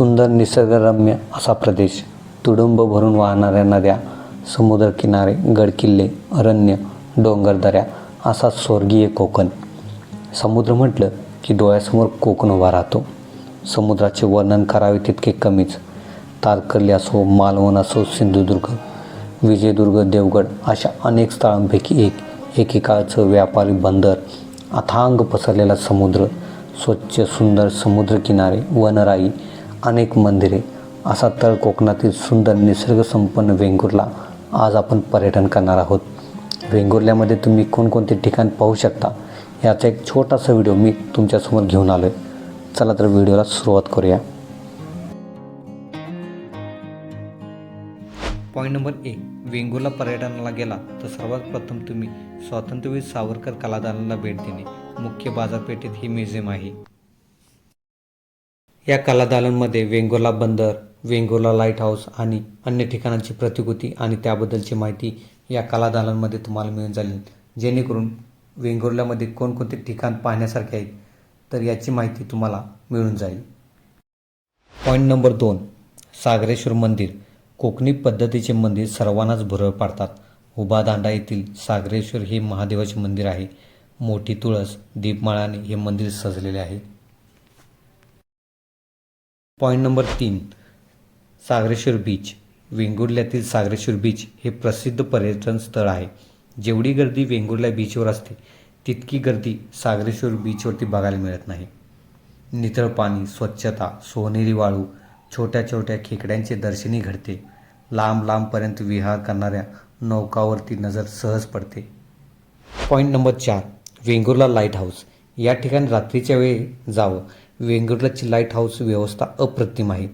सुंदर निसर्गरम्य असा प्रदेश. तुडुंब भरून वाहणाऱ्या नद्या समुद्रकिनारे गडकिल्ले अरण्य डोंगरदऱ्या असा स्वर्गीय कोकण. समुद्र म्हटलं की डोळ्यासमोर कोकण उभा राहतो. समुद्राचे वर्णन करावे तितके कमीच. तारकर्ली असो मालवण असो सिंधुदुर्ग विजयदुर्ग देवगड अशा अनेक स्थळांपैकी एक. एकेकाळचं व्यापारी बंदर अथांग पसरलेला समुद्र स्वच्छ सुंदर समुद्रकिनारे वनराई अनेक मंदिरे असा तळ कोकणातील सुंदर निसर्गसंपन्न वेंगुर्ला आज आपण पर्यटन करणार आहोत. वेंगुर्ल्यामध्ये तुम्ही कोणकोणते ठिकाण पाहू शकता याचा एक छोटासा व्हिडिओ मी तुमच्यासमोर घेऊन आलो आहे चला तर व्हिडिओला सुरुवात करूया. पॉईंट नंबर एक वेंगुर्ला पर्यटनाला गेला तर सर्वात प्रथम तुम्ही स्वातंत्र्यवीर सावरकर कलादालनाला भेट देणे. मुख्य बाजारपेठेत ही म्युझियम आहे. या कलादालनमध्ये वेंगुर्ला बंदर वेंगुर्ला लाइट हाऊस आणि अन्य ठिकाणांची प्रतिकृती आणि त्याबद्दलची माहिती या कलादालनमध्ये तुम्हाला मिळून जाईल. जेणेकरून वेंगुर्ल्यामध्ये कोणकोणते ठिकाण पाहण्यासारखे आहेत तर याची माहिती तुम्हाला मिळून जाईल. पॉईंट नंबर दोन सागरेश्वर मंदिर. कोकणी पद्धतीचे मंदिर सर्वांनाच भुरळ पाडतात. उभा दांडा येथील सागरेश्वर हे महादेवाचे मंदिर आहे. मोठी तुळस दीपमाळाने हे मंदिर सजलेले आहे. पॉईंट नंबर तीन सागरेश्वर बीच वेंगुर्ल्यातील सागरेश्वर बीच हे प्रसिद्ध पर्यटन स्थळ आहे. जेवढी गर्दी वेंगुर्ल्या बीचवर असते तितकी गर्दी सागरेश्वर बीचवरती बघायला मिळत नाही. नितळ पाणी स्वच्छता सोनेरी वाळू छोट्या छोट्या खेकड्यांचे दर्शनी घडते. लांब लांबपर्यंत विहार करणाऱ्या नौकावरती नजर सहज पडते. पॉईंट नंबर चार वेंगुर्ला लाइट हाऊस या ठिकाणी रात्रीच्या वेळी जावं. वेंगुर्लाची लाइट हाऊस व्यवस्था अप्रतिम आहे.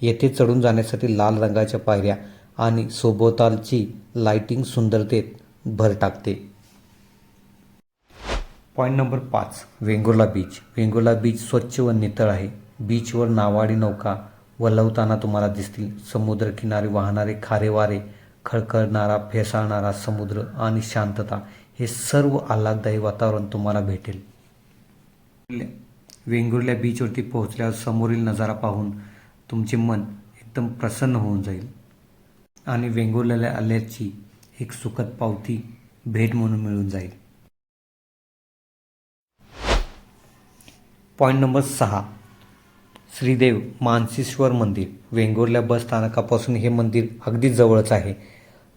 येथे चढून जाण्यासाठी लाल रंगाच्या पायऱ्या आणि सोबतालची लाइटिंग सुंदरतेत भर टाकते. पॉईंट नंबर पाच वेंगुर्ला बीच वेंगुर्ला बीच स्वच्छ व नितळ आहे. बीचवर नावाडी नौका वलवताना तुम्हाला दिसतील. समुद्रकिनारी वाहणारे खारे वारे खळखळणारा फेसाळणारा समुद्र आणि शांतता हे सर्व आल्हाददायी वातावरण तुम्हाला भेटेल. वेंगुर्ल्या बीचवरती पोहोचल्यावर समोरील नजारा पाहून तुमचे मन एकदम प्रसन्न होऊन जाईल. आणि वेंगुर्ल्याला आल्याची एक सुखद पावती भेट म्हणून मिळून जाईल. पॉईंट नंबर सहा. श्रीदेव मानसीश्वर मंदिर. वेंगुर्ल्या बस स्थानकापासून हे मंदिर अगदी जवळच आहे.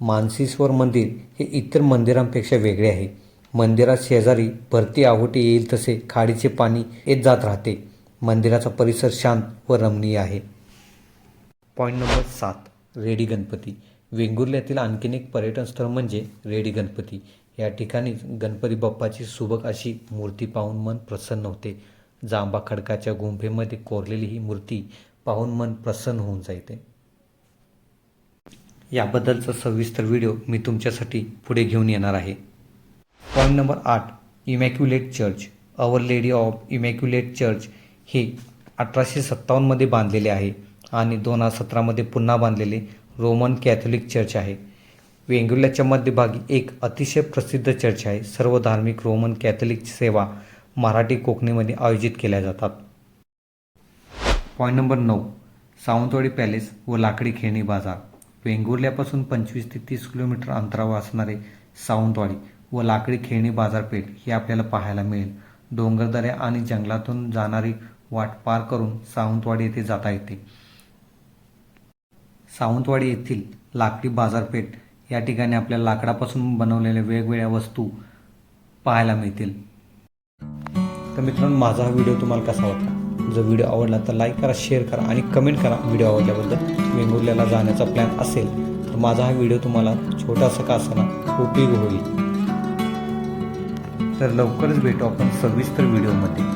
मानसीश्वर मंदिर हे इतर मंदिरांपेक्षा वेगळे आहे. मंदिरात शेजारी भरती आहोटी येईल तसे खाडीचे पाणी येत जात राहते. मंदिराचा परिसर शांत व रमणीय आहे. पॉईंट नंबर सात. रेडी गणपती. वेंगुर्ल्यातील आणखीन एक पर्यटन स्थळ म्हणजे रेडी गणपती. या ठिकाणीच गणपती बाप्पाची सुबक अशी मूर्ती पाहून मन प्रसन्न होते. जांबा खडकाच्या गुंफेमध्ये कोरलेली ही मूर्ती पाहून मन प्रसन्न होऊन जाते याबद्दलचा सविस्तर व्हिडिओ मी तुमच्यासाठी पुढे घेऊन येणार आहे. पॉईंट नंबर आठ Immaculate Church Our Lady of Immaculate Church हे अठराशे सत्तावन्नमध्ये बांधलेले आहे आणि दोन हजार सतरामध्ये पुन्हा बांधलेले रोमन कॅथोलिक चर्च आहे. वेंगुर्ल्याच्या मध्यभागी एक अतिशय प्रसिद्ध चर्च आहे. सर्व धार्मिक रोमन कॅथोलिक सेवा मराठी कोकणीमध्ये आयोजित केल्या जातात. पॉईंट नंबर नऊ सावंतवाडी पॅलेस व लाकडी खेळणी बाजार. वेंगुर्ल्यापासून पंचवीस ते तीस किलोमीटर अंतरावर असणारे सावंतवाडी व लाकडी खेळणी बाजारपेठ ही आपल्याला पाहायला मिळेल. डोंगरदऱ्या आणि जंगलातून जाणारी वाट पार करून सावंतवाडी येथे जाता येते. सावंतवाडी येथील लाकडी बाजारपेठ या ठिकाणी आपल्याला लाकडापासून बनवलेल्या वेगवेगळ्या वस्तू पाहायला मिळतील. तर मित्रांनो माझा हा व्हिडिओ तुम्हाला कसा वाटला? जर व्हिडिओ आवडला तर लाईक करा शेअर करा आणि कमेंट करा. व्हिडिओ आवडल्याबद्दल वेंगुर्ल्याला जाण्याचा प्लॅन असेल तर माझा हा व्हिडिओ तुम्हाला छोटासा का असताना उपयोग होईल. तर लवकरच भेटू आपण सविस्तर व्हिडिओमध्ये.